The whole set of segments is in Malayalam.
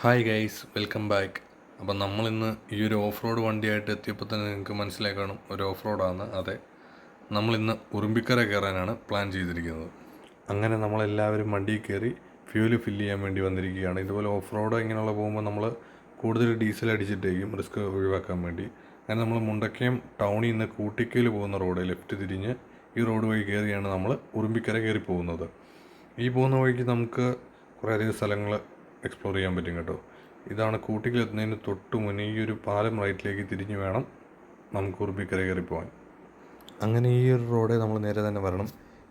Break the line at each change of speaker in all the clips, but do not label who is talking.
ഹായ് ഗൈസ് വെൽക്കം ബാക്ക് അപ്പം നമ്മളിന്ന് ഈ ഒരു ഓഫ് റോഡ് വണ്ടിയായിട്ട് എത്തിയപ്പോൾ തന്നെ നിങ്ങൾക്ക് മനസ്സിലായി കാണും. ഒരു ഓഫ് റോഡാണ് അതെ. നമ്മളിന്ന് ഉറുമ്പിക്കര കയറാനാണ് പ്ലാൻ ചെയ്തിരിക്കുന്നത്. അങ്ങനെ നമ്മളെല്ലാവരും വണ്ടിയിൽ കയറി ഫ്യൂൽ ഫില്ല് ചെയ്യാൻ വേണ്ടി വന്നിരിക്കുകയാണ്. ഇതുപോലെ ഓഫ് റോഡ് ഇങ്ങനെയുള്ള പോകുമ്പോൾ നമ്മൾ കൂടുതൽ ഡീസൽ അടിച്ചിട്ടേക്കും റിസ്ക് ഒഴിവാക്കാൻ വേണ്ടി. അങ്ങനെ നമ്മൾ മുണ്ടക്കയം ടൗണിൽ നിന്ന് കൂട്ടിക്കയിൽ പോകുന്ന റോഡ് ലെഫ്റ്റ് തിരിഞ്ഞ് ഈ റോഡ് വഴി കയറിയാണ് നമ്മൾ ഉറുമ്പിക്കര കയറി പോകുന്നത്. ഈ പോകുന്ന വഴിക്ക് നമുക്ക് കുറേയധികം സ്ഥലങ്ങൾ എക്സ്പ്ലോർ ചെയ്യാൻ പറ്റും കേട്ടോ. ഇതാണ് കൂട്ടിക്കൽ എത്തുന്നതിന് തൊട്ട് മുന്നേ ഈ ഒരു പാലം റൈറ്റിലേക്ക് തിരിഞ്ഞ് വേണം നമുക്ക് ഉറുമ്പിക്കര കയറി പോകാൻ. അങ്ങനെ ഈ ഒരു റോഡെ നമ്മൾ നേരെ തന്നെ വരണം.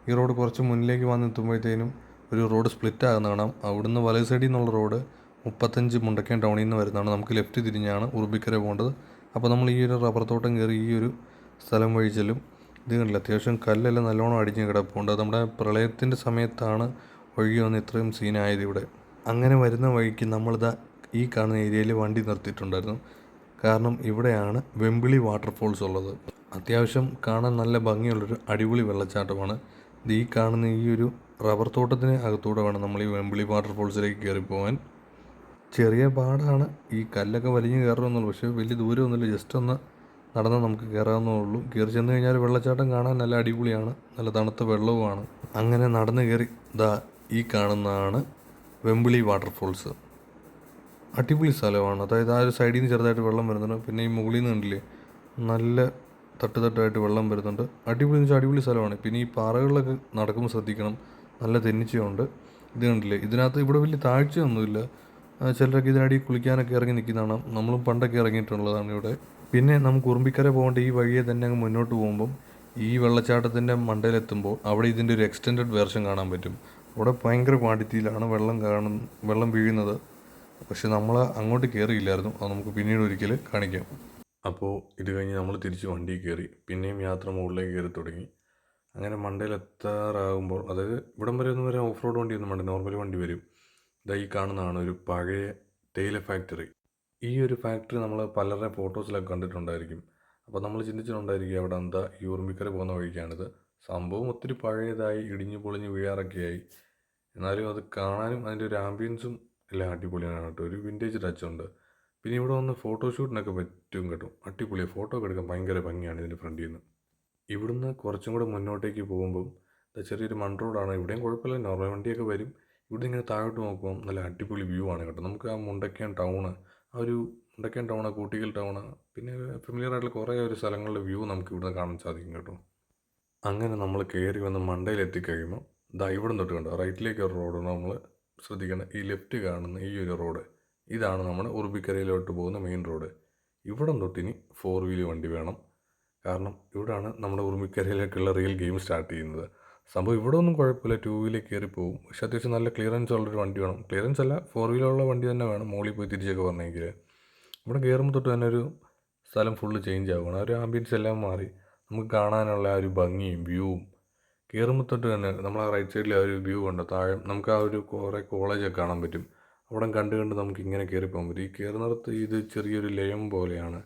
ഈ റോഡ് കുറച്ച് മുന്നിലേക്ക് വന്ന് എത്തുമ്പോഴത്തേനും ഒരു റോഡ് സ്പ്ലിറ്റ് ആകുന്ന കാണാം. അവിടുന്ന് വലത് സൈഡിൽ നിന്നുള്ള റോഡ് മുപ്പത്തഞ്ച് മുണ്ടക്കൻ ടൗണിൽ നിന്ന് വരുന്നതാണ്. നമുക്ക് ലെഫ്റ്റ് തിരിഞ്ഞാണ് ഉറുമ്പിക്കര പോകേണ്ടത്. അപ്പോൾ നമ്മൾ ഈ ഒരു റബ്ബർ തോട്ടം കയറി ഈ ഒരു സ്ഥലം വഴി ചെല്ലും. ഇത് കണ്ടില്ല അത്യാവശ്യം കല്ലെല്ലാം നല്ലോണം അടിഞ്ഞ് കിടപ്പുണ്ട്. നമ്മുടെ പ്രളയത്തിന്റെ സമയത്താണ് ഒഴുകി വന്ന് ഇത്രയും സീനായത് ഇവിടെ. അങ്ങനെ വരുന്ന വഴിക്ക് നമ്മളിതാ ഈ കാണുന്ന ഏരിയയിൽ വണ്ടി നിർത്തിയിട്ടുണ്ടായിരുന്നു. കാരണം ഇവിടെയാണ് വെമ്പിളി വാട്ടർഫോൾസ് ഉള്ളത്. അത്യാവശ്യം കാണാൻ നല്ല ഭംഗിയുള്ളൊരു അടിപൊളി വെള്ളച്ചാട്ടമാണ്. ഇത് ഈ കാണുന്ന ഈ ഒരു റബ്ബർ തോട്ടത്തിന് അകത്തൂടെ വേണം നമ്മൾ ഈ വെമ്പിളി വാട്ടർഫോൾസിലേക്ക് കയറി പോകാൻ ചെറിയ പാടാണ് ഈ കല്ലൊക്കെ വലിഞ്ഞ് കയറണമെന്നുള്ളൂ. പക്ഷേ വലിയ ദൂരമൊന്നുമില്ല. ജസ്റ്റ് ഒന്ന് നടന്നാൽ നമുക്ക് കയറാവുന്നേ ഉള്ളൂ. കയറി ചെന്ന് കഴിഞ്ഞാൽ വെള്ളച്ചാട്ടം കാണാൻ നല്ല അടിപൊളിയാണ്. നല്ല തണുത്ത വെള്ളവുമാണ്. അങ്ങനെ നടന്ന് കയറി ദാ ഈ കാണുന്നതാണ് വെമ്പിളി വാട്ടർഫോൾസ്. അടിപൊളി സ്ഥലമാണ്. അതായത് ആ ഒരു സൈഡിൽ നിന്ന് ചെറുതായിട്ട് വെള്ളം വരുന്നുണ്ട്. പിന്നെ ഈ മുകളിൽ നിന്ന് കണ്ടില്ലേ? നല്ല തട്ട് തട്ടായിട്ട് വെള്ളം വരുന്നുണ്ട്. അടിപൊളി എന്ന് വെച്ചാൽ അടിപൊളി സ്ഥലമാണ്. പിന്നെ ഈ പാറകളിലൊക്കെ നടക്കുമ്പോൾ ശ്രദ്ധിക്കണം. നല്ല തെന്നിച്ചയുണ്ട്. ഇത് കണ്ടില്ലേ? ഇതിനകത്ത് ഇവിടെ വലിയ താഴ്ചയൊന്നുമില്ല. ചിലരൊക്കെ ഇതിനടി കുളിക്കാനൊക്കെ ഇറങ്ങി നിൽക്കുന്നതാണ്. നമ്മളും പണ്ടൊക്കെ ഇറങ്ങിയിട്ടുള്ളതാണ് ഇവിടെ. പിന്നെ നമുക്ക് ഉറുമ്പിക്കര പോകേണ്ട ഈ വഴിയെ തന്നെ അങ്ങ് മുന്നോട്ട് പോകുമ്പം ഈ വെള്ളച്ചാട്ടത്തിന്റെ മണ്ടയിലെത്തുമ്പോൾ അവിടെ ഇതിന്റെ ഒരു എക്സ്റ്റെൻഡഡ് വേർഷൻ കാണാൻ പറ്റും. അവിടെ ഭയങ്കര ക്വാണ്ടിറ്റിയിലാണ് വെള്ളം കാണും വെള്ളം വീഴുന്നത്. പക്ഷെ നമ്മൾ അങ്ങോട്ട് കയറിയില്ലായിരുന്നു അത് നമുക്ക് പിന്നീട് ഒരിക്കൽ കാണിക്കാം. അപ്പോൾ ഇത് കഴിഞ്ഞ് നമ്മൾ തിരിച്ച് വണ്ടി കയറി പിന്നെയും യാത്ര മുകളിലേക്ക് കയറി തുടങ്ങി. അങ്ങനെ മണ്ടയിൽ എത്താറാകുമ്പോൾ അതായത് ഇവിടം വരെ ഒന്നും വരെ ഓഫ് റോഡ് വണ്ടിയൊന്നും വേണ്ട. നോർമൽ വണ്ടി വരും. ഇതാ ഈ കാണുന്നതാണ് ഒരു പഴയ തേയില ഫാക്ടറി ഈ ഒരു ഫാക്ടറി നമ്മൾ പലരുടെ ഫോട്ടോസിലൊക്കെ കണ്ടിട്ടുണ്ടായിരിക്കും. അപ്പോൾ നമ്മൾ ചിന്തിച്ചിട്ടുണ്ടായിരിക്കും അവിടെ എന്താ ഈ ഉറുമ്പിക്കര പോകുന്ന വഴിക്കാണിത്. സംഭവം ഒത്തിരി പഴയതായി ഇടിഞ്ഞു പൊളിഞ്ഞ് വീഴാറൊക്കെയായി. എന്നാലും അത് കാണാനും അതിന്റെ ഒരു ആംബിയൻസും എല്ലാം അടിപൊളിയാണ് കേട്ടോ. ഒരു വിന്റേജ് ടച്ച് ഉണ്ട്. പിന്നെ ഇവിടെ വന്ന് ഫോട്ടോഷൂട്ടിനൊക്കെ പറ്റും കേട്ടോ. അടിപൊളിയാണ് ഫോട്ടോ ഒക്കെ എടുക്കാൻ ഭയങ്കര ഭംഗിയാണ് ഇതിന്റെ ഫ്രണ്ടിൽ നിന്ന് ഇവിടുന്ന് കുറച്ചും കൂടെ മുന്നോട്ടേക്ക് പോകുമ്പം ചെറിയൊരു മൺ റോഡാണ് ഇവിടെയും കുഴപ്പമില്ല. നോർമൽ വണ്ടിയൊക്കെ വരും. ഇവിടെ ഇങ്ങനെ താഴോട്ട് നോക്കുമ്പോൾ നല്ല അടിപൊളി വ്യൂ ആണ് കേട്ടോ. നമുക്ക് ആ മുണ്ടക്കയം ടൗണ് ആ ഒരു മുണ്ടക്കയം ടൗണ് കൂട്ടിക്കൽ ടൗണ് പിന്നെ ഫെമിലിയർ ആയിട്ടുള്ള കുറേ ഒരു സ്ഥലങ്ങളുടെ വ്യൂ നമുക്ക് ഇവിടുന്ന് കാണാൻ സാധിക്കും കേട്ടോ. അങ്ങനെ നമ്മൾ കയറി വന്ന് മണ്ടയിൽ എത്തിക്കഴിയുമ്പോൾ ദാ ഇവിടെ തൊട്ട് കണ്ടോ? റൈറ്റിലേക്ക് ഒരു റോഡ് നമ്മൾ ശ്രദ്ധിക്കണം ഈ ലെഫ്റ്റ് കാണുന്ന ഈ ഒരു റോഡ്. ഇതാണ് നമ്മുടെ ഉറുബിക്കരയിലോട്ട് പോകുന്ന മെയിൻ റോഡ്. ഇവിടെ തൊട്ടിനി ഫോർ വീൽ വണ്ടി വേണം. കാരണം ഇവിടെയാണ് നമ്മുടെ ഉറുമിക്കരയിലേക്കുള്ള റിയൽ ഗെയിം സ്റ്റാർട്ട് ചെയ്യുന്നത്. സംഭവം ഇവിടെ ഒന്നും കുഴപ്പമില്ല. ടൂ വീലിൽ കയറി പോകും പക്ഷെ അത്യാവശ്യം നല്ല ക്ലിയറൻസ് ഉള്ളൊരു വണ്ടി വേണം. ക്ലിയറൻസ് അല്ല ഫോർ വീലുള്ള വണ്ടി തന്നെ വേണം മുകളിൽ പോയി തിരിച്ചൊക്കെ പറഞ്ഞെങ്കിൽ ഇവിടെ കയറുമ്പോൾ തൊട്ട് തന്നെ ഒരു സ്ഥലം ഫുള്ള് ചേഞ്ച് ആവുകയാണ്. ആ ഒരു ആംബിയൻസ് എല്ലാം മാറി. നമുക്ക് കാണാനുള്ള ആ ഒരു ഭംഗിയും വ്യൂവും കയറുമ്പോൾ തൊട്ട് തന്നെ നമ്മൾ ആ റൈറ്റ് സൈഡിൽ ആ ഒരു വ്യൂ ഉണ്ട് താഴെ നമുക്ക് ആ ഒരു കുറേ കോളേജൊക്കെ കാണാൻ പറ്റും. അവിടെ കണ്ട് കണ്ട് നമുക്ക് ഇങ്ങനെ കയറി പോകാൻ പറ്റും. ഈ കയറുന്നിടത്ത് ഇത് ചെറിയൊരു ലയം പോലെയാണ്.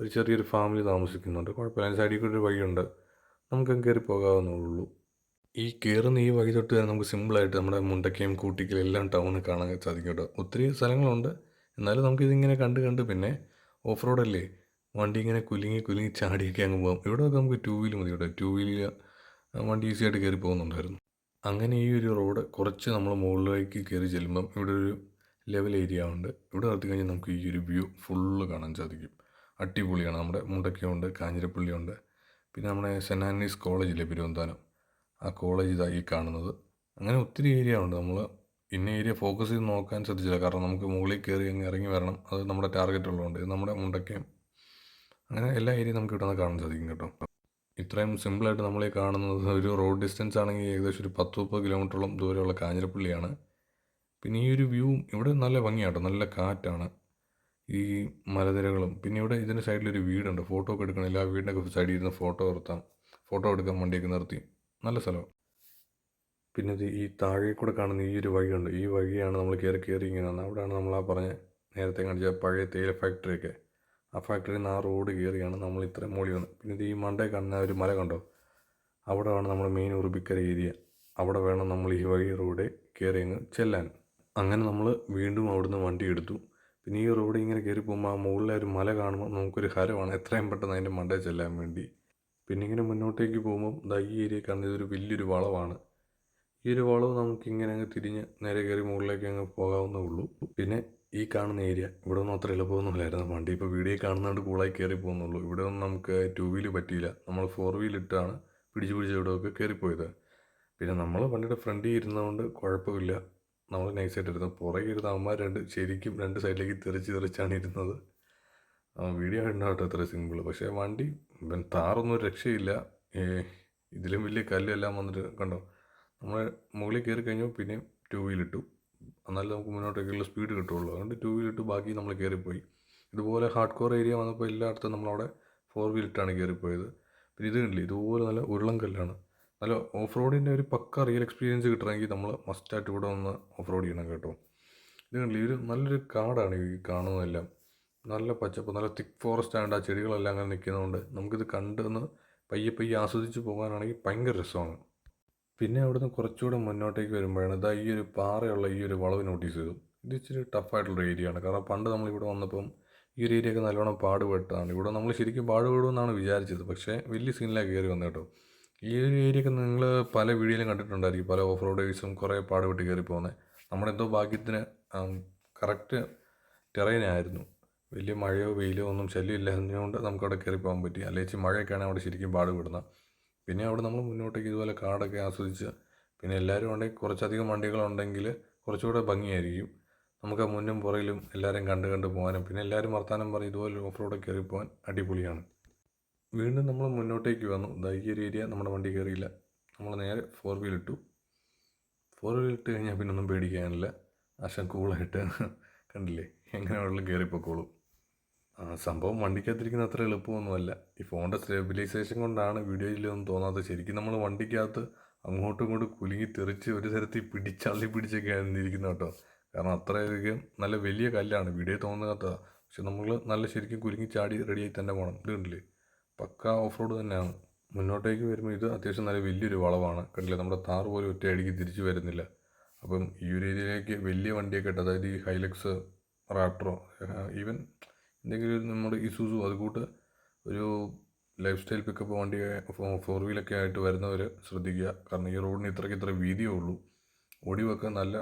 ഒരു ചെറിയൊരു ഫാമിലി താമസിക്കുന്നുണ്ട്. കുഴപ്പമില്ല. അതിന്റെ സൈഡിൽ കൂടി ഒരു വഴിയുണ്ട്. നമുക്ക് കയറി പോകാവുന്നുള്ളൂ ഈ കയറുന്ന ഈ വഴി തൊട്ട് തന്നെ നമുക്ക് സിമ്പിളായിട്ട് നമ്മുടെ മുണ്ടക്കയും കൂട്ടിക്കലും എല്ലാം ടൗൺ കാണാൻ സാധിക്കും കേട്ടോ. ഒത്തിരി സ്ഥലങ്ങളുണ്ട്. എന്നാലും നമുക്കിതിങ്ങനെ കണ്ട് കണ്ട് പിന്നെ ഓഫ് റോഡല്ലേ വണ്ടി ഇങ്ങനെ കുലുങ്ങി കുലുങ്ങി ചാടിയൊക്കെ അങ്ങ് പോകാം ഇവിടെയൊക്കെ നമുക്ക് ടൂ വീൽ മതി കേട്ടോ. ടൂ വീലിൽ വണ്ടി ഈസി ആയിട്ട് കയറി പോകുന്നുണ്ടായിരുന്നു. അങ്ങനെ ഈ ഒരു റോഡ് കുറച്ച് നമ്മൾ മുകളിലേക്ക് കയറി ചെല്ലുമ്പം ഇവിടെ ഒരു ലെവൽ ഏരിയ ഉണ്ട്. ഇവിടെ നിർത്തി കഴിഞ്ഞാൽ നമുക്ക് ഈ ഒരു വ്യൂ ഫുള്ള് കാണാൻ സാധിക്കും. അടിപൊളിയാണ്. നമ്മുടെ മുണ്ടക്കയുണ്ട് കാഞ്ഞിരപ്പള്ളിയുണ്ട് പിന്നെ നമ്മുടെ സെന്റ് ആന്റണീസ് കോളേജില്ലേ തിരുവനന്തപുരം? ആ കോളേജ് ഇതാ ഈ കാണുന്നത്. അങ്ങനെ ഒത്തിരി ഏരിയ ഉണ്ട്. നമ്മൾ ഇന്ന ഏരിയ ഫോക്കസ് ചെയ്ത് നോക്കാൻ ശ്രദ്ധിച്ചില്ല. കാരണം നമുക്ക് മുകളിൽ കയറി അങ്ങ് ഇറങ്ങി വരണം. അത് നമ്മുടെ ടാർഗറ്റ് ഉള്ളതുകൊണ്ട്. നമ്മുടെ മുണ്ടക്കയം. അങ്ങനെ എല്ലാ ഏരിയയും നമുക്ക് ഇവിടെ നിന്ന് കാണാൻ സാധിക്കും കേട്ടോ. ഇത്രയും സിമ്പിളായിട്ട് നമ്മളെ കാണുന്നത് ഒരു റോഡ് ഡിസ്റ്റൻസ് ആണെങ്കിൽ ഏകദേശം ഒരു പത്ത് മുപ്പത് കിലോമീറ്ററോളം ദൂരമുള്ള കാഞ്ഞിരപ്പള്ളിയാണ്. പിന്നെ ഈ ഒരു വ്യൂ ഇവിടെ നല്ല ഭംഗിയാട്ടോ നല്ല കാറ്റാണ്. ഈ മലനിരകളും പിന്നെ ഇവിടെ ഇതിന്റെ സൈഡിലൊരു വീടുണ്ട് ഫോട്ടോ ഒക്കെ എടുക്കണമെങ്കിൽ ആ വീടിന്റെ സൈഡിൽ ഇരുന്ന് ഫോട്ടോ നിർത്താം ഫോട്ടോ എടുക്കാൻ വണ്ടിയൊക്കെ നിർത്തി. നല്ല സ്ഥലം പിന്നെ ഈ താഴെ കൂടെ കാണുന്ന ഈ ഒരു വഴിയുണ്ട്. ഈ വഴിയാണ് നമ്മൾ കയറി കയറി ഇങ്ങനെ അവിടെയാണ് നമ്മൾ ആ പറഞ്ഞ നേരത്തെ കാണിച്ച പഴയ തേയില ഫാക്ടറിയൊക്കെ ആ ഫാക്ടറിയിൽ നിന്ന് ആ റോഡ് കയറിയാണ് നമ്മൾ ഇത്ര മോളി വന്നത് പിന്നെ ഈ മണ്ടേ കാണുന്ന ഒരു മല കണ്ടോ? അവിടെയാണ് നമ്മൾ മെയിൻ ഉറുബിക്കര ഏരിയ. അവിടെ വേണം നമ്മൾ ഈ വഴി റോഡ് കയറി അങ്ങ് ചെല്ലാൻ. അങ്ങനെ നമ്മൾ വീണ്ടും അവിടുന്ന് വണ്ടി എടുത്തു. പിന്നെ ഈ റോഡ് ഇങ്ങനെ കയറി പോകുമ്പോൾ ആ മുകളിലെ ഒരു മല കാണുമ്പോൾ നമുക്കൊരു ഹരമാണ്. എത്രയും പെട്ടെന്ന് അതിന്റെ മണ്ടേ ചെല്ലാൻ വേണ്ടി. പിന്നെ ഇങ്ങനെ മുന്നോട്ടേക്ക് പോകുമ്പോൾ ദാ ഈ ഏരിയ കാണുന്നത് ഒരു വലിയൊരു വളവാണ്. ഈ ഒരു വളവ് നമുക്കിങ്ങനെ അങ്ങ് തിരിഞ്ഞ് നേരെ കയറി മുകളിലേക്ക് അങ്ങ് പോകാവുന്നേ ഉള്ളൂ. പിന്നെ ഈ കാണുന്ന ഏരിയ ഇവിടെ ഒന്നും അത്ര എളുപ്പമൊന്നുമില്ലായിരുന്നു. വണ്ടി ഇപ്പോൾ വീഡിയോ കാണുന്നതുകൊണ്ട് കൂളായി കയറി പോകുന്നുള്ളൂ. ഇവിടെ ഒന്നും നമുക്ക് ടു വീൽ പറ്റിയില്ല. നമ്മൾ ഫോർ വീൽ ഇട്ടാണ് പിടിച്ച് പിടിച്ച് ഇവിടെയൊക്കെ കയറിപ്പോയത് പിന്നെ നമ്മൾ വണ്ടിയുടെ ഫ്രണ്ടിൽ ഇരുന്നതുകൊണ്ട് കുഴപ്പമില്ല. നമ്മൾ നൈസായിട്ട് ഇരുന്നു. പുറകെ ഇരുന്ന അവന്മാർ രണ്ട് ശരിക്കും രണ്ട് സൈഡിലേക്ക് തെറിച്ച് തെറിച്ചാണ് ഇരുന്നത്. വീഡിയോ ഉണ്ടാവട്ടെ അത്ര സിമ്പിൾ പക്ഷേ വണ്ടി ഇവൻ താറൊന്നും രക്ഷയില്ല. ഇതിലും വലിയ കല്ലെല്ലാം വന്നിട്ട് കണ്ടോ? നമ്മൾ മുകളിൽ കയറി കഴിഞ്ഞു പിന്നെയും ടു വീലിട്ടു എന്നാലും നമുക്ക് മുന്നോട്ടേക്കുള്ള സ്പീഡ് കിട്ടുള്ളൂ. അതുകൊണ്ട് ടു വീലിട്ട് ബാക്കി നമ്മൾ കയറിപ്പോയി ഇതുപോലെ ഹാർഡ് കോർ ഏരിയ വന്നപ്പോൾ എല്ലായിടത്തും നമ്മളവിടെ ഫോർ വീലിട്ടാണ് കയറിപ്പോയത് പിന്നെ ഇത് കണ്ടില്ലേ? ഇതുപോലെ നല്ല ഉരുളം കല്ലാണ്. നല്ല ഓഫ് റോഡിന്റെ ഒരു പക്ക റിയൽ എക്സ്പീരിയൻസ് കിട്ടണമെങ്കിൽ നമ്മൾ മസ്റ്റായിട്ട് ഇവിടെ വന്ന് ഓഫ് റോഡ് ചെയ്യണം കേട്ടോ. ഇത് കണ്ടില്ലേ? ഒരു നല്ലൊരു കാടാണ് ഈ കാണുന്നതെല്ലാം. നല്ല പച്ചപ്പ് നല്ല തിക്ക് ഫോറസ്റ്റ് ആയതുകൊണ്ട് ആ ചെടികളെല്ലാം അങ്ങനെ നിൽക്കുന്നതുകൊണ്ട് നമുക്കിത് കണ്ടെന്ന് പയ്യെ പയ്യെ ആസ്വദിച്ച് പോകാനാണെങ്കിൽ ഭയങ്കര രസമാണ്. പിന്നെ അവിടുന്ന് കുറച്ചുകൂടെ മുന്നോട്ടേക്ക് വരുമ്പോഴാണ് ഇതാ ഈ ഒരു പാറയുള്ള ഈ ഒരു വളവ് നോട്ടീസ് ചെയ്തു. ഇത് ഇച്ചിരി ടഫായിട്ടുള്ള ഏരിയ ആണ്. കാരണം പണ്ട് നമ്മളിവിടെ വന്നപ്പം ഈ ഒരു ഏരിയ ഒക്കെ നല്ലോണം പാടുപെട്ടതാണ് ഇവിടെ നമ്മൾ ശരിക്കും പാടുപെടുമെന്നാണ് വിചാരിച്ചത്. പക്ഷേ വലിയ സീനിലാണ് കയറി വന്നത് കേട്ടോ ഈ ഒരു ഏരിയ ഒക്കെ നിങ്ങൾ പല വീഡിയോയിലും കണ്ടിട്ടുണ്ടായിരിക്കും. പല ഓഫ് റോഡേഴ്സും കുറേ പാടുപെട്ട് കയറി പോകുന്നത് നമ്മുടെ എന്തോ ഭാഗ്യത്തിന് കറക്റ്റ് ടെറൈനായിരുന്നു വലിയ മഴയോ വെയിലോ ഒന്നും ശല്യമില്ലാത്തതുകൊണ്ട് നമുക്ക് അവിടെ കയറി പോകാൻ പറ്റി. അല്ലെങ്കിൽ മഴയൊക്കെയാണ് അവിടെ ശരിക്കും പാടുപെടുന്നത്. പിന്നെ അവിടെ നമ്മൾ മുന്നോട്ടേക്ക് ഇതുപോലെ കാടൊക്കെ ആസ്വദിച്ച് പിന്നെ എല്ലാവരും ഉണ്ടെങ്കിൽ കുറച്ചധികം വണ്ടികളുണ്ടെങ്കിൽ കുറച്ചുകൂടെ ഭംഗിയായിരിക്കും. നമുക്ക് മുന്നും പുറയിലും എല്ലാവരും കണ്ട് കണ്ട് പോകാനും പിന്നെ എല്ലാവരും വർത്താനം പറയും ഇതുപോലെ ഓഫ് റോഡ് കയറി പോകാൻ അടിപൊളിയാണ്. വീണ്ടും നമ്മൾ മുന്നോട്ടേക്ക് വന്നു. ദാ ഈ ഒരു ഏരിയ നമ്മുടെ വണ്ടി കയറിയില്ല. നമ്മൾ നേരെ ഫോർ വീൽ ഇട്ടു. ഫോർ വീൽ ഇട്ട് കഴിഞ്ഞാൽ പിന്നെ ഒന്നും പേടിക്കാനില്ല. അശം കൂളായിട്ട് കണ്ടില്ലേ? എങ്ങനെ വെള്ളം കയറിപ്പോക്കോളും. സംഭവം വണ്ടിക്കകത്തിരിക്കുന്ന അത്ര എളുപ്പമൊന്നുമല്ല. ഈ ഫോണിന്റെ സ്റ്റെബിലൈസേഷൻ കൊണ്ടാണ് വീഡിയോയിലൊന്നും തോന്നാത്തത്. ശരിക്കും നമ്മൾ വണ്ടിക്കകത്ത് അങ്ങോട്ടും ഇങ്ങോട്ടും കുലുങ്ങി തെറിച്ച് ഒരു തരത്തിൽ പിടിച്ചള്ളി പിടിച്ചൊക്കെയാണ് ഇരിക്കുന്നത് കേട്ടോ. കാരണം അത്രയധികം നല്ല വലിയ കല്ലാണ് വീഡിയോ തോന്നാത്തതാണ് പക്ഷെ നമ്മൾ നല്ല ശരിക്കും കുലുങ്ങി ചാടി റെഡിയായി തന്നെ പോകണം. ഇത് കണ്ടില്ലേ? പക്ക ഓഫ് റോഡ് തന്നെയാണ്. മുന്നോട്ടേക്ക് വരുമ്പോൾ ഇത് അത്യാവശ്യം നല്ല വലിയൊരു വളവാണ്. കണ്ടില്ലേ? നമ്മുടെ താറ് പോലും ഒറ്റയടിക്ക് തിരിച്ചു വരുന്നില്ല. അപ്പം ഈ ഒരു ഏരിയയിലേക്ക് വലിയ വണ്ടിയൊക്കെ ഇട്ട് അതായത് ഈ ഹൈലക്സ് റാപ്റ്ററോ ഈവൻ എന്തെങ്കിലും നമ്മുടെ ഇസൂസു അതുകൂട്ട് ഒരു ലൈഫ് സ്റ്റൈൽ പിക്കപ്പ് വണ്ടി ഫോർ വീലൊക്കെ ആയിട്ട് വരുന്നവർ ശ്രദ്ധിക്കുക. കാരണം ഈ റോഡിന് ഇത്രയ്ക്ക് ഇത്ര വീതിയേ ഉള്ളൂ. ഓടിവൊക്കെ നല്ല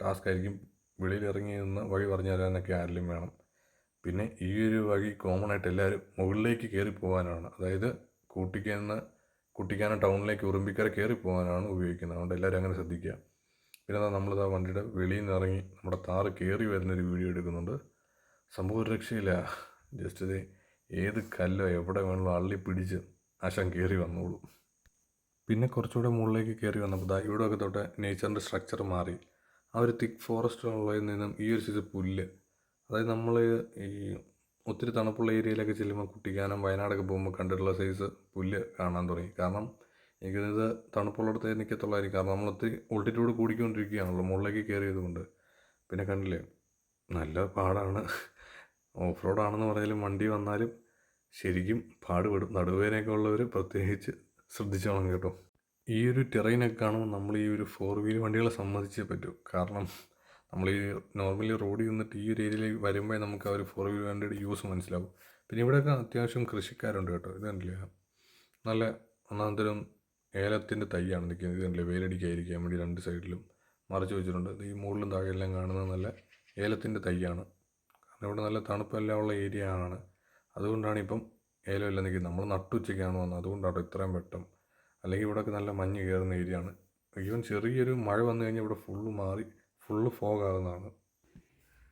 ടാസ്ക് ആയിരിക്കും. വെളിയിൽ ഇറങ്ങി നിന്ന് വഴി പറഞ്ഞു തരാനൊക്കെ ആരെങ്കിലും വേണം. പിന്നെ ഈ ഒരു വഴി കോമൺ ആയിട്ട് എല്ലാവരും മുകളിലേക്ക് കയറി പോകാനാണ്. അതായത് കൂട്ടിക്കുന്ന കുട്ടിക്കാനം ടൗണിലേക്ക് ഉറുമ്പിക്കര കയറി പോകാനാണ് ഉപയോഗിക്കുന്നത്. അതുകൊണ്ട് എല്ലാവരും അങ്ങനെ ശ്രദ്ധിക്കുക. പിന്നെ നമ്മൾ നമ്മളിതാ വണ്ടിയുടെ വെളിയിൽ നിന്ന് ഇറങ്ങി നമ്മുടെ താറ് കയറി വരുന്നൊരു വീഡിയോ എടുക്കുന്നുണ്ട്. സംഭവം രക്ഷയില്ല ജസ്റ്റ് ഏത് കല്ലോ എവിടെ വേണമെങ്കിലും അള്ളി പിടിച്ച് ആശാൻ കയറി വന്നോളൂ. പിന്നെ കുറച്ചുകൂടെ മുകളിലേക്ക് കയറി വന്നപ്പോൾ ദാ ഇവിടെയൊക്കെ തൊട്ട് നേച്ചറിന്റെ സ്ട്രക്ചർ മാറി. ആ ഒരു തിക്ക് ഫോറസ്റ്റ് ഉള്ളതിൽ നിന്നും ഈ ഒരു സൈസ് പുല്ല്. അതായത് നമ്മൾ ഈ ഒത്തിരി തണുപ്പുള്ള ഏരിയയിലൊക്കെ ചെല്ലുമ്പോൾ കുട്ടിക്കാനം വയനാടൊക്കെ പോകുമ്പോൾ കണ്ടിട്ടുള്ള സൈസ് പുല്ല് കാണാൻ തുടങ്ങി. കാരണം എനിക്കിത് തണുപ്പുള്ളിടത്ത് നിൽക്കത്തുള്ളതായിരിക്കും കാരണം നമ്മൾ ഒത്തിരി ഓൾട്ടിറ്റ്യൂഡ് കൂടിക്കൊണ്ടിരിക്കുകയാണല്ലോ മുകളിലേക്ക് കയറിയതുകൊണ്ട് പിന്നെ കണ്ടില്ലേ? നല്ല പാടാണ്. ഓഫ് റോഡാണെന്ന് പറഞ്ഞാലും വണ്ടി വന്നാലും ശരിക്കും പാടുപെടും. നടുവേനൊക്കെ ഉള്ളവർ പ്രത്യേകിച്ച് ശ്രദ്ധിച്ചോണം കേട്ടോ. ഈ ഒരു ടെറൈനൊക്കെ കാണുമ്പോൾ നമ്മൾ ഈ ഒരു ഫോർ വീൽ വണ്ടികളെ സമ്മതിച്ചേ പറ്റൂ. കാരണം നമ്മൾ ഈ നോർമലി റോഡിൽ നിന്നിട്ട് ഈ ഒരു ഏരിയയിലേക്ക് വരുമ്പോൾ നമുക്ക് ആ ഒരു ഫോർ വീൽ വണ്ടിയുടെ യൂസ് മനസ്സിലാവും. പിന്നെ ഇവിടെയൊക്കെ അത്യാവശ്യം കൃഷിക്കാരുണ്ട് കേട്ടോ. ഇത് കണ്ടില്ലേ? നല്ല ഒന്നാന്തരം ഏലത്തിന്റെ തൈയാണ് നിൽക്കുന്നത്. ഇത് കണ്ടില്ലേ? വേണ്ടി രണ്ട് സൈഡിലും മറച്ചു വെച്ചിട്ടുണ്ട്. ഈ മുകളിലും താഴെയെല്ലാം കാണുന്ന നല്ല ഏലത്തിന്റെ തൈയാണ്. ഇവിടെ നല്ല തണുപ്പെല്ലാം ഉള്ള ഏരിയ ആണ്. അതുകൊണ്ടാണ് ഇപ്പം ഏലം എല്ലാം നിൽക്കുന്നത്. നമ്മൾ നട്ടുച്ചയ്ക്കാണ് വന്നത്. അതുകൊണ്ടാണ് ഇത്രയും വെട്ടം. അല്ലെങ്കിൽ ഇവിടെയൊക്കെ നല്ല മഞ്ഞ് കയറുന്ന ഏരിയ ആണ്. ഈവൻ ചെറിയൊരു മഴ വന്നു കഴിഞ്ഞാൽ ഇവിടെ ഫുള്ള് മാറി ഫുള്ള് ഫോഗ് ആകുന്നതാണ്.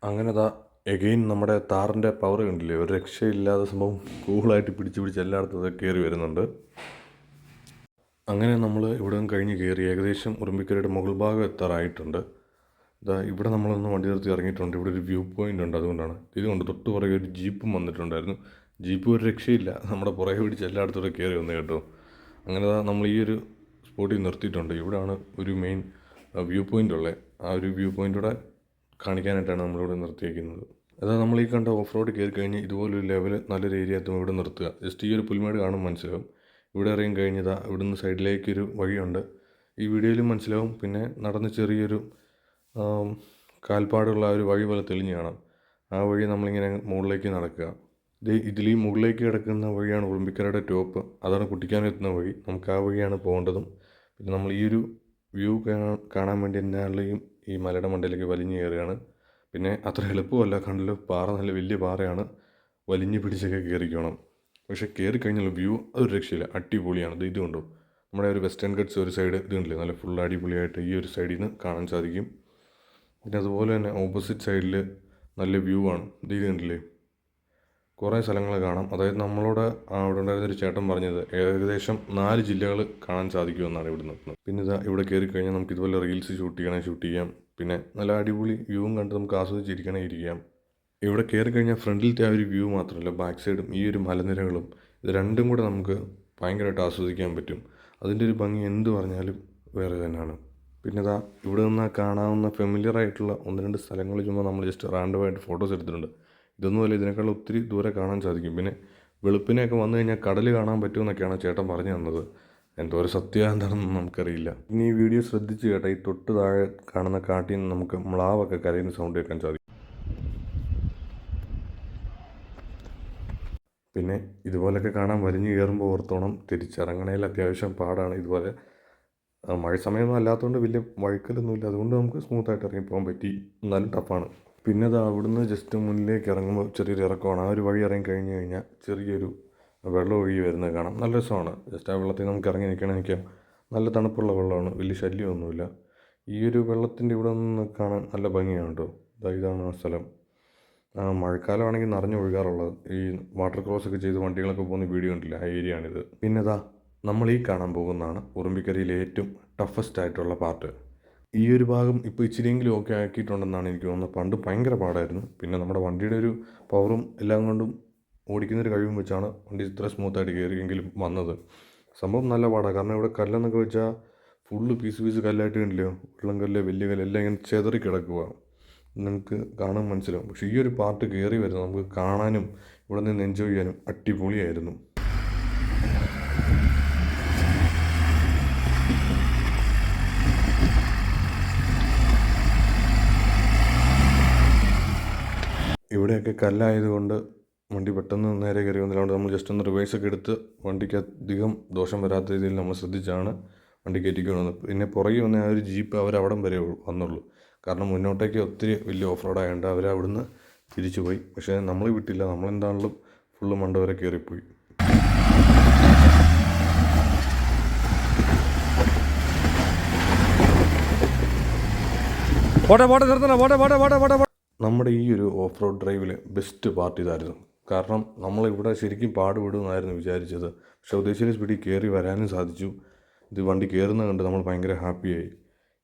അങ്ങനെ ദാ എഗെയിൻ നമ്മുടെ താറിന്റെ പവർ കണ്ടില്ലേ? ഒരു രക്ഷയില്ലാതെ സംഭവം കൂളായിട്ട് പിടിച്ച് പിടിച്ച് എല്ലായിടത്തും അത് കയറി വരുന്നുണ്ട്. അങ്ങനെ നമ്മൾ ഇവിടെ കഴിഞ്ഞ് കയറി ഏകദേശം ഉറുമ്പിക്കരയുടെ മുകൾ ഭാഗം എത്താറായിട്ടുണ്ട്. ഇതാ ഇവിടെ നമ്മളൊന്ന് വണ്ടി നിർത്തി ഇറങ്ങിയിട്ടുണ്ട്. ഇവിടെ ഒരു വ്യൂ പോയിന്റ് ഉണ്ട് അതുകൊണ്ടാണ്. ഇതുകൊണ്ട് തൊട്ട് പുറകെ ഒരു ജീപ്പും വന്നിട്ടുണ്ടായിരുന്നു. ജീപ്പ് ഒരു രക്ഷയില്ല. നമ്മുടെ പുറകെ പിടിച്ച് എല്ലായിടത്തോടെ കയറി വന്നു കേട്ടോ. അങ്ങനെ നമ്മൾ ഈ ഒരു സ്പോട്ടിൽ നിർത്തിയിട്ടുണ്ട്. ഇവിടെയാണ് ഒരു മെയിൻ വ്യൂ പോയിന്റ് ഉള്ളത് ആ ഒരു വ്യൂ പോയിന്റൂടെ കാണിക്കാനായിട്ടാണ് നമ്മളിവിടെ നിർത്തിയേക്കുന്നത്. അതാ നമ്മൾ ഈ കണ്ട ഓഫ് റോഡ് കയറി കഴിഞ്ഞ് ഇതുപോലൊരു ലെവൽ നല്ലൊരു ഏരിയ എത്തുമ്പോൾ ഇവിടെ നിർത്തുക. ജസ്റ്റ് ഈ ഒരു പുൽമേട് കാണും മനസ്സിലാവും. ഇവിടെ ഇറങ്ങി കഴിഞ്ഞതാ ഇവിടുന്ന് സൈഡിലേക്കൊരു വഴിയുണ്ട്. ഈ വീഡിയോയിലും മനസ്സിലാവും. പിന്നെ നടന്ന് ചെറിയൊരു കാൽപ്പാടുള്ള ഒരു വഴി പോലെ തെളിഞ്ഞു കാണാം ആ വഴി നമ്മളിങ്ങനെ മുകളിലേക്ക് നടക്കുക. ഇത് ഇതിൽ ഈ മുകളിലേക്ക് കിടക്കുന്ന വഴിയാണ് ഉറുമ്പിക്കരയുടെ ടോപ്പ്. അതാണ് കുട്ടിക്കാനെത്തുന്ന വഴി. നമുക്ക് ആ വഴിയാണ് പോകേണ്ടതും. പിന്നെ നമ്മൾ ഈ ഒരു വ്യൂ കാണാൻ വേണ്ടി എന്നാളെയും ഈ മലയുടെ മണ്ടയിലേക്ക് വലിഞ്ഞു കയറുകയാണ്. പിന്നെ അത്ര എളുപ്പമല്ല. കണ്ടല്ലോ പാറ നല്ല വലിയ പാറയാണ്. വലിഞ്ഞു പിടിച്ചൊക്കെ കയറിക്കണം. പക്ഷേ കയറി കഴിഞ്ഞാൽ വ്യൂ അതൊരു രക്ഷയില്ല. അടിപൊളിയാണ്. ഇത് ഇതുകൊണ്ടോ നമ്മുടെ ഒരു വെസ്റ്റേൺ ഗട്ട്സ് ഒരു സൈഡ് ഇതുണ്ടല്ലേ? നല്ല ഫുൾ അടിപൊളിയായിട്ട് ഈ ഒരു സൈഡിൽ നിന്ന് കാണാൻ സാധിക്കും. പിന്നെ അതുപോലെ തന്നെ ഓപ്പോസിറ്റ് സൈഡിൽ നല്ല വ്യൂ ആണ്. ഇത് കുറേ സ്ഥലങ്ങൾ കാണാം. അതായത് നമ്മളോട് അവിടെ ഉണ്ടായിരുന്ന ഒരു ചേട്ടൻ പറഞ്ഞത് ഏകദേശം നാല് ജില്ലകൾ കാണാൻ സാധിക്കുമെന്നാണ് ഇവിടെ നിൽക്കുന്നത്. പിന്നെ ഇതാ ഇവിടെ കയറി കഴിഞ്ഞാൽ നമുക്ക് ഇതുപോലെ റീൽസ് ഷൂട്ട് ചെയ്യണേ ഷൂട്ട് ചെയ്യാം. പിന്നെ നല്ല അടിപൊളി വ്യൂവും കണ്ട് നമുക്ക് ആസ്വദിച്ചിരിക്കണേ ഇരിക്കാം. ഇവിടെ കയറി കഴിഞ്ഞാൽ ഫ്രണ്ടിലത്തെ ആ ഒരു വ്യൂ മാത്രമല്ല ബാക്ക് സൈഡും ഈ ഒരു മലനിരകളും ഇത് രണ്ടും കൂടെ നമുക്ക് ഭയങ്കരമായിട്ട് ആസ്വദിക്കാൻ പറ്റും. അതിന്റെ ഒരു ഭംഗി എന്ത് പറഞ്ഞാലും വേറെ തന്നെയാണ്. പിന്നെ ഇതാ ഇവിടെ നിന്ന് കാണാവുന്ന ഫെമിലിയർ ആയിട്ടുള്ള ഒന്ന് രണ്ട് സ്ഥലങ്ങൾ ചുമ്മാ നമ്മൾ ജസ്റ്റ് റാൻഡമായിട്ട് ഫോട്ടോസ് എടുത്തിട്ടുണ്ട്. ഇതൊന്നുമല്ല ഇതിനേക്കാൾ ഒത്തിരി ദൂരെ കാണാൻ സാധിക്കും. പിന്നെ വെളുപ്പിനെയൊക്കെ വന്നു കഴിഞ്ഞാൽ കടൽ കാണാൻ പറ്റുമെന്നൊക്കെയാണ് ചേട്ടൻ പറഞ്ഞു തന്നത്. എന്തോ ഒരു സത്യം എന്താണെന്ന് നമുക്കറിയില്ല. ഇനി ഈ വീഡിയോ ശ്രദ്ധിച്ച് കേട്ടാ ഈ തൊട്ട് താഴെ കാണുന്ന കാട്ടിൽ നിന്ന് നമുക്ക് മ്ലാവൊക്കെ കരയുന്ന സൗണ്ട് കേൾക്കാൻ സാധിക്കും. പിന്നെ ഇതുപോലൊക്കെ കാണാൻ വലിഞ്ഞു കയറുമ്പോൾ ഓർത്തോണം തിരിച്ചിറങ്ങണേൽ അത്യാവശ്യം പാടാണ് ഇതുപോലെ മഴ സമയമൊന്നും അല്ലാത്തതുകൊണ്ട് വലിയ വഴുക്കലൊന്നുമില്ല. അതുകൊണ്ട് നമുക്ക് സ്മൂത്തായിട്ട് ഇറങ്ങി പോകാൻ പറ്റി. എന്നാലും ടഫാണ് പിന്നെ അത് അവിടുന്ന് ജസ്റ്റ് മുന്നിലേക്ക് ഇറങ്ങുമ്പോൾ ചെറിയൊരു ഇറക്കമാണ്. ആ ഒരു വഴി ഇറങ്ങി കഴിഞ്ഞ് കഴിഞ്ഞാൽ ചെറിയൊരു വെള്ളം ഒഴുകി വരുന്നത് കാണാം. നല്ല രസമാണ്. ജസ്റ്റ് ആ വെള്ളത്തിൽ നമുക്ക് ഇറങ്ങി നിൽക്കണം നിൽക്കാം. നല്ല തണുപ്പുള്ള വെള്ളമാണ്. വലിയ ശല്യമൊന്നുമില്ല. ഈ ഒരു വെള്ളത്തിന്റെ ഇവിടെ നിന്ന് കാണാൻ നല്ല ഭംഗിയാണ് കേട്ടോ. ഇതാണ് ആ സ്ഥലം. മഴക്കാലമാണെങ്കിൽ നിറഞ്ഞു ഒഴുകാറുള്ളത്. ഈ വാട്ടർ ക്രോസ് ഒക്കെ ചെയ്ത് വണ്ടികളൊക്കെ പോകുന്ന വീഡിയോ കണ്ടില്ല? ആ ഏരിയ ആണിത്. പിന്നെ ഇതാ നമ്മൾ ഈ കാണാൻ പോകുന്നതാണ് ഉറുമ്പിക്കരയിലെ ഏറ്റവും ടഫസ്റ്റ് ആയിട്ടുള്ള പാർട്ട് ഈ ഒരു ഭാഗം ഇപ്പോൾ ഇച്ചിരിയെങ്കിലും ഓക്കെ ആക്കിയിട്ടുണ്ടെന്നാണ് എനിക്ക് തോന്നുന്നത്. പണ്ട് ഭയങ്കര പാടായിരുന്നു. പിന്നെ നമ്മുടെ വണ്ടിയുടെ ഒരു പവറും എല്ലാം കൊണ്ടും ഓടിക്കുന്നൊരു കഴിവും വെച്ചാണ് വണ്ടി ഇത്ര സ്മൂത്തായിട്ട് കയറിയെങ്കിലും വന്നത്. സംഭവം നല്ല പാടാണ് കാരണം ഇവിടെ കല്ലെന്നൊക്കെ വെച്ചാൽ ഫുള്ള് പീസ് പീസ് കല്ലായിട്ട് കണ്ടില്ലയോ വെള്ളം കല്ല് വലിയ കല്ല് എല്ലാം ഇങ്ങനെ ചെതറി കിടക്കുക നിങ്ങൾക്ക് കാണാൻ മനസ്സിലാവും. പക്ഷേ ഈ ഒരു പാർട്ട് കയറി വരുന്നത് നമുക്ക് കാണാനും ഇവിടെ നിന്ന് എൻജോയ് ചെയ്യാനും അടിപൊളിയായിരുന്നു. ഇവിടെയൊക്കെ കല്ലായതുകൊണ്ട് വണ്ടി പെട്ടെന്ന് നേരെ കയറി വന്നതുകൊണ്ട് നമ്മൾ ജസ്റ്റ് ഒന്ന് റിവേഴ്സ് ഒക്കെ എടുത്ത് വണ്ടിക്ക് അധികം ദോഷം വരാത്ത രീതിയിൽ നമ്മൾ ശ്രദ്ധിച്ചാണ് വണ്ടി കയറ്റിക്കൊണ്ടുവന്നത് പിന്നെ പുറകെ വന്ന ആ ഒരു ജീപ്പ് അവർ അവിടം വരെ വന്നുള്ളൂ. കാരണം മുന്നോട്ടേക്ക് ഒത്തിരി വലിയ ഓഫ് റോഡ് ആയതുകൊണ്ട് അവർ അവിടുന്ന് തിരിച്ചു പോയി പക്ഷേ നമ്മൾ വിട്ടില്ല. നമ്മളെന്താണെങ്കിലും ഫുള്ള് മണ്ട വരെ കയറിപ്പോയി.
പോട്ടെ പോട്ടെ നിർത്തണം. പോട്ടെ പോട്ടെ പോട്ടെ പോട്ടെ.
നമ്മുടെ ഈ ഒരു ഓഫ് റോഡ് ഡ്രൈവിൽ ബെസ്റ്റ് പാർട്ട് ഇതായിരുന്നു. കാരണം നമ്മളിവിടെ ശരിക്കും പാടുപെടുമെന്നായിരുന്നു വിചാരിച്ചത്. പക്ഷേ ഉദ്ദേശിച്ച സ്പീഡിൽ കയറി വരാനും സാധിച്ചു. ഇത് വണ്ടി കയറുന്നത് കണ്ട് നമ്മൾ ഭയങ്കര ഹാപ്പിയായി.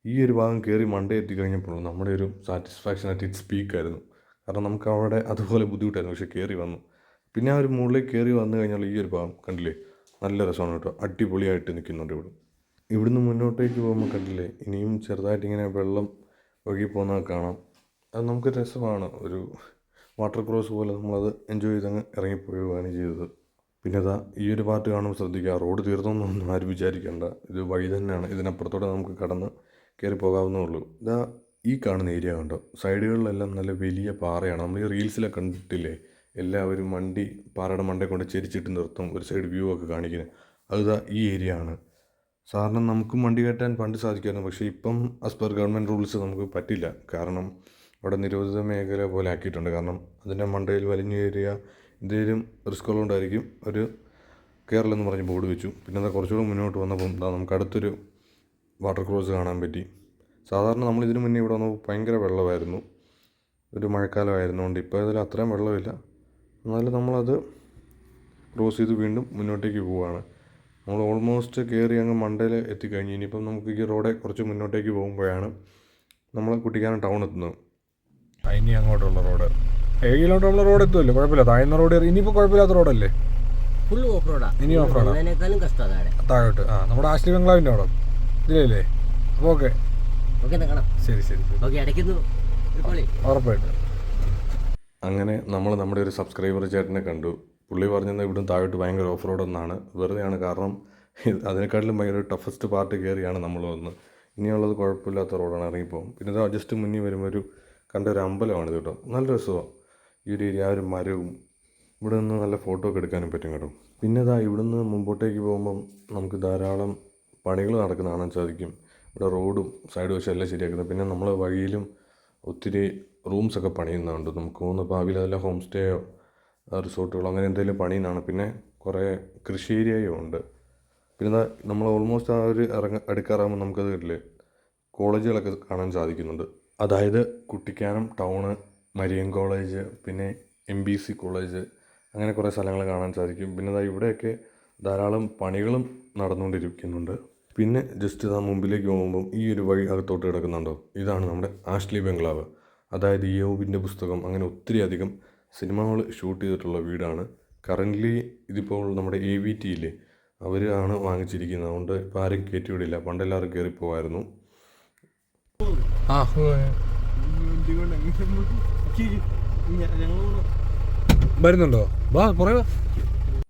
ഈ ഒരു ഭാഗം കയറി മണ്ടേ എത്തിക്കഴിഞ്ഞപ്പോൾ നമ്മുടെ ഒരു സാറ്റിസ്ഫാക്ഷൻ അറ്റ് ഇറ്റ് സ്പീക്കായിരുന്നു കാരണം നമുക്ക് അവിടെ അതുപോലെ ബുദ്ധിമുട്ടായിരുന്നു. പക്ഷേ കയറി വന്നു. പിന്നെ ആ ഒരു മുകളിലേക്ക് കയറി വന്നു കഴിഞ്ഞാൽ ഈ ഒരു ഭാഗം കണ്ടില്ലേ? നല്ല രസമാണ് കേട്ടോ. അടിപൊളിയായിട്ട് നിൽക്കുന്നുണ്ട് ഇവിടെ. ഇവിടുന്ന് മുന്നോട്ടേക്ക് പോകുമ്പോൾ കണ്ടില്ലേ? ഇനിയും ചെറുതായിട്ട് ഇങ്ങനെ വെള്ളം ഒഴുകി പോകുന്നത് കാണാം. അത് നമുക്ക് രസമാണ്. ഒരു വാട്ടർ ക്രോസ് പോലെ നമ്മളത് എൻജോയ് ചെയ്തങ്ങ് ഇറങ്ങിപ്പോവുകയാണ് ചെയ്തത്. പിന്നെ അതാ ഈ ഒരു പാർട്ട് കാണുമ്പോൾ ശ്രദ്ധിക്കുക റോഡ് തീർന്നൊന്നും ആരും വിചാരിക്കേണ്ട. ഇത് വഴി തന്നെയാണ്. ഇതിനപ്പുറത്തോടെ നമുക്ക് കടന്ന് കയറി പോകാവുന്നേ ഉള്ളൂ. ഇതാ ഈ കാണുന്ന ഏരിയ കണ്ടോ? സൈഡുകളിലെല്ലാം നല്ല വലിയ പാറയാണ്. നമ്മൾ ഈ റീൽസിലൊക്കെ കണ്ടിട്ടില്ലേ? എല്ലാവരും വണ്ടി പാറയുടെ മണ്ടയിൽ കൊണ്ട് ചെരിച്ചിട്ട് നിർത്തും ഒരു സൈഡ് വ്യൂ ഒക്കെ കാണിക്കുന്നത് അതിതാ ഈ ഏരിയ ആണ്. സാറിന് നമുക്കും വണ്ടി കയറ്റാൻ പണ്ട് സാധിക്കുമായിരുന്നു. പക്ഷേ ഇപ്പം ആസ് പെർ ഗവൺമെന്റ് റൂൾസ് നമുക്ക് പറ്റില്ല. കാരണം അവിടെ നിരോധിത മേഖല പോലെ ആക്കിയിട്ടുണ്ട്. കാരണം അതിന്റെ മണ്ടയിൽ വലിഞ്ഞു കയറിയ എന്തെങ്കിലും റിസ്ക്കുകളുണ്ടായിരിക്കും ഒരു കേരളം എന്ന് പറഞ്ഞ് ബോർഡ് വെച്ചു. പിന്നെ എന്താ കുറച്ചുകൂടെ മുന്നോട്ട് വന്നപ്പം എന്താ നമുക്ക് അടുത്തൊരു വാട്ടർ ക്രോസ് കാണാൻ പറ്റി. സാധാരണ നമ്മൾ ഇതിനു മുന്നേ ഇവിടെ വന്നപ്പോൾ ഭയങ്കര വെള്ളമായിരുന്നു. ഒരു മഴക്കാലമായിരുന്നുകൊണ്ട് ഇപ്പോൾ ഇതിൽ അത്രയും വെള്ളമില്ല. എന്നാലും നമ്മളത് ക്രോസ് ചെയ്ത് വീണ്ടും മുന്നോട്ടേക്ക് പോവുകയാണ്. നമ്മൾ ഓൾമോസ്റ്റ് കയറി അങ്ങ് മണ്ടയിൽ എത്തിക്കഴിഞ്ഞു ഇനിയിപ്പം നമുക്ക് ഈ റോഡെ കുറച്ച് മുന്നോട്ടേക്ക് പോകുമ്പോഴാണ് നമ്മൾ കുട്ടിക്കാനം ടൗൺ എത്തുന്നത്.
ഇനി അങ്ങോട്ടുള്ള റോഡ്. ഏഴ് കിലോമീറ്റർ നമ്മൾ റോഡ് എത്തുമല്ലോ. കുഴപ്പമില്ല. താഴ്ന്ന റോഡ് ഇനിയിപ്പോൾ കുഴപ്പമില്ലാത്ത റോഡല്ലേ?
ഫുൾ ഓഫ് റോഡാ
ഇനി
ഓഫ് റോഡാ
താഴോട്ട്. ആ നമ്മുടെ ആശ്ലി ബംഗ്ലാവിന്റെ അവിടെ. ഇതിലല്ലേ? അപ്പോൾ ഓക്കെ.
ഓക്കെ
ശരി ശരി ഉറപ്പായിട്ട്.
അങ്ങനെ നമ്മൾ നമ്മുടെ ഒരു സബ്സ്ക്രൈബർ ചേട്ടനെ കണ്ടു. പുള്ളി പറഞ്ഞത് ഇവിടുന്ന് താഴോട്ട് ഭയങ്കര ഓഫ് റോഡ് എന്നാണ്. വെറുതെയാണ് കാരണം അതിനെക്കാട്ടിലും ഭയങ്കര ടഫസ്റ്റ് പാർട്ട് കയറിയാണ് നമ്മൾ വന്ന്. ഇനിയുള്ളത് കുഴപ്പമില്ലാത്ത റോഡാണ് ഇറങ്ങിപ്പോകും പിന്നെ ജസ്റ്റ് മുന്നിൽ വരുമ്പോൾ ഒരു കണ്ട ഒരു അമ്പലമാണിത് കേട്ടോ. നല്ല രസമാണ് ഈ ഒരു ഏരിയ ആ ഒരു മരവും ഇവിടെ നിന്ന് നല്ല ഫോട്ടോ ഒക്കെ എടുക്കാനും പറ്റും കേട്ടോ. പിന്നെ ഇതാ നിന്ന് മുമ്പോട്ടേക്ക് പോകുമ്പം നമുക്ക് ധാരാളം പണികൾ നടക്കുന്ന കാണാൻ സാധിക്കും. ഇവിടെ റോഡും സൈഡ് വശം എല്ലാം ശരിയാക്കുന്നത്. പിന്നെ നമ്മൾ വഴിയിലും ഒത്തിരി റൂംസൊക്കെ പണിയുന്നുണ്ട്. നമുക്ക് തോന്നുന്നു ഭാവിയിൽ അതെല്ലാം ഹോം സ്റ്റേയോ റിസോർട്ടുകളോ അങ്ങനെ എന്തെങ്കിലും പണിയുന്നതാണ്. പിന്നെ കുറേ കൃഷി ഏരിയയും ഉണ്ട്. പിന്നെ നമ്മൾ ഓൾമോസ്റ്റ് ആ ഒരു ഇറങ്ങ അടുക്കാറാകുമ്പോൾ നമുക്കത് കിട്ടില്ലേ കോളേജുകളൊക്കെ കാണാൻ സാധിക്കുന്നുണ്ട്. അതായത് കുട്ടിക്കാനം ടൗണ് മരിയൻ കോളേജ് പിന്നെ എം ബി സി കോളേജ് അങ്ങനെ കുറേ സ്ഥലങ്ങൾ കാണാൻ സാധിക്കും. പിന്നെ ദാ ഇവിടെയൊക്കെ ധാരാളം പണികളും നടന്നുകൊണ്ടിരിക്കുന്നുണ്ട്. പിന്നെ ജസ്റ്റ് ഇതാ മുമ്പിലേക്ക് പോകുമ്പം ഈ ഒരു വഴി അകത്തോട്ട് കിടക്കുന്നുണ്ടോ? ഇതാണ് നമ്മുടെ ആഷ്ലി ബംഗ്ലാവ്. അതായത് യോബിന്റെ പുസ്തകം അങ്ങനെ ഒത്തിരി അധികം സിനിമകൾ ഷൂട്ട് ചെയ്തിട്ടുള്ള വീടാണ്. കറന്റ്ലി ഇതിപ്പോൾ നമ്മുടെ എ വി ടി ഇല്ലേ അവർ ആണ് വാങ്ങിച്ചിരിക്കുന്നത്. അതുകൊണ്ട് ഇപ്പോൾ ആരും കയറ്റി വിടില്ല. പണ്ടെല്ലാവരും കയറിപ്പോവായിരുന്നു.
ആ. വരുന്നുണ്ടോ? വാ പറയാ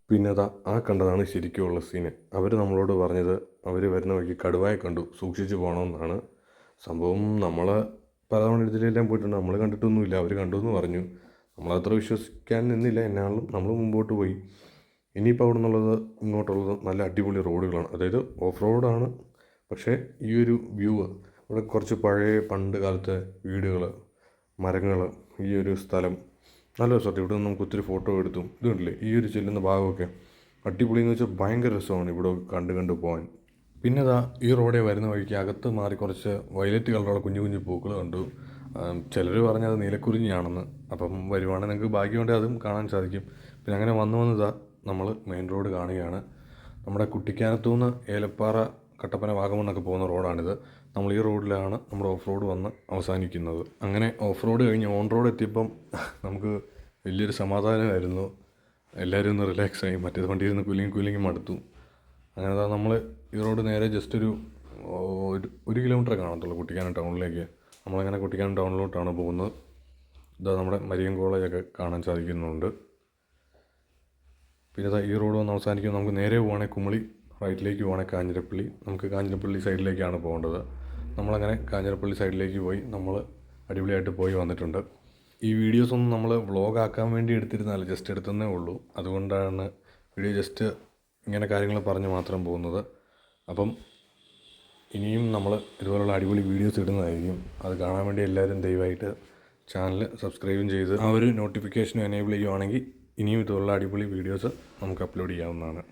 പിന്നെ അതാ ആ കണ്ടതാണ് ശരിക്കുമുള്ള സീന് അവർ നമ്മളോട് പറഞ്ഞത് അവർ വരുന്ന വഴിക്ക് കടുവയെ കണ്ടു സൂക്ഷിച്ചു പോകണമെന്നാണ് സംഭവം നമ്മൾ പലതവണ ഇതിലെല്ലാം പോയിട്ടുണ്ട്. നമ്മൾ കണ്ടിട്ടൊന്നുമില്ല അവർ കണ്ടു എന്ന് പറഞ്ഞു നമ്മളത്ര വിശ്വസിക്കാൻ നിന്നില്ല എന്നാളും നമ്മൾ മുമ്പോട്ട് പോയി. ഇനിയിപ്പോൾ അവിടെ നിന്നുള്ളത് ഇങ്ങോട്ടുള്ളത് നല്ല അടിപൊളി റോഡുകളാണ് അതായത് ഓഫ് റോഡാണ് പക്ഷേ ഈ ഒരു വ്യൂ ഇവിടെ കുറച്ച് പഴയ പണ്ട് കാലത്തെ വീടുകൾ മരങ്ങൾ ഈ ഒരു സ്ഥലം. നല്ല രസമായിട്ട് ഇവിടെ നിന്ന് നമുക്ക് ഒത്തിരി ഫോട്ടോ എടുത്തു ഇതുണ്ടല്ലേ? ഈ ഒരു ചെല്ലുന്ന ഭാഗമൊക്കെ അടിപൊളി എന്ന് വെച്ചാൽ ഭയങ്കര രസമാണ് ഇവിടെ കണ്ട് കണ്ട് പോകാൻ പിന്നെ ഇതാ ഈ റോഡേ വരുന്ന വഴിക്ക് അകത്ത് മാറി കുറച്ച് വയലറ്റ് കളറുള്ള കുഞ്ഞു കുഞ്ഞു പൂക്കൾ കണ്ടു. ചിലർ പറഞ്ഞത് നീലക്കുരിഞ്ഞാണെന്ന് അപ്പം വരുവാണെങ്കിൽ നിങ്ങൾക്ക് ഭാഗ്യമുണ്ടെങ്കിൽ അതും കാണാൻ സാധിക്കും. പിന്നെ അങ്ങനെ വന്നു വന്നതാ നമ്മൾ മെയിൻ റോഡ് കാണുകയാണ്. നമ്മുടെ കുട്ടിക്കാനത്തു നിന്ന് ഏലപ്പാറ കട്ടപ്പന വാഗമണ്ണൊക്കെ പോകുന്ന റോഡാണിത്. നമ്മൾ ഈ റോഡിലാണ് നമ്മുടെ ഓഫ് റോഡ് വന്ന് അവസാനിക്കുന്നത്. അങ്ങനെ ഓഫ് റോഡ് കഴിഞ്ഞ് ഓൺ റോഡ് എത്തിയപ്പം നമുക്ക് വലിയൊരു സമാധാനമായിരുന്നു. എല്ലാവരും ഒന്ന് റിലാക്സ് ആയി. മറ്റേത് വണ്ടിയിൽ നിന്ന് കുലുങ്ങി കുലുങ്ങി മടുത്തു. അങ്ങനെ അതാ നമ്മൾ ഈ റോഡ് നേരെ ജസ്റ്റ് ഒരു ഒരു കിലോമീറ്റർ കാണത്തുള്ളൂ കുട്ടിക്കാനം ടൗണിലേക്ക്. നമ്മളങ്ങനെ കുട്ടിക്കാനം ടൗണിലോട്ടാണ് പോകുന്നത്. ഇതാ നമ്മുടെ മരിയൻ കോളേജൊക്കെ കാണാൻ സാധിക്കുന്നുണ്ട്. പിന്നെ ഈ റോഡ് വന്ന് അവസാനിക്കുമ്പോൾ നമുക്ക് നേരെ പോവുകയാണെങ്കിൽ കുമളി റൈറ്റിലേക്ക് പോകണേ കാഞ്ഞിരപ്പള്ളി. നമുക്ക് കാഞ്ഞിരപ്പള്ളി സൈഡിലേക്കാണ് പോകേണ്ടത്. നമ്മളങ്ങനെ കാഞ്ഞിരപ്പള്ളി സൈഡിലേക്ക് പോയി നമ്മൾ അടിപൊളിയായിട്ട് പോയി വന്നിട്ടുണ്ട്. ഈ വീഡിയോസ് ഒന്നും നമ്മൾ വ്ളോഗ് ആക്കാൻ വേണ്ടി എടുത്തിരുന്നല്ല ജസ്റ്റ് എടുത്തതേ ഉള്ളൂ. അതുകൊണ്ടാണ് വീഡിയോ ജസ്റ്റ് ഇങ്ങനെ കാര്യങ്ങൾ പറഞ്ഞ് മാത്രം പോകുന്നത്. അപ്പം ഇനിയും നമ്മൾ ഇതുപോലുള്ള അടിപൊളി വീഡിയോസ് ഇടുന്നതായിരിക്കും. അത് കാണാൻ വേണ്ടി എല്ലാവരും ദയവായിട്ട് ചാനൽ സബ്സ്ക്രൈബും ചെയ്ത് ആ ഒരു നോട്ടിഫിക്കേഷൻ എനേബിൾ ചെയ്യുവാണെങ്കിൽ ഇനിയും ഇതുപോലുള്ള അടിപൊളി വീഡിയോസ് നമുക്ക് അപ്ലോഡ് ചെയ്യാവുന്നതാണ്.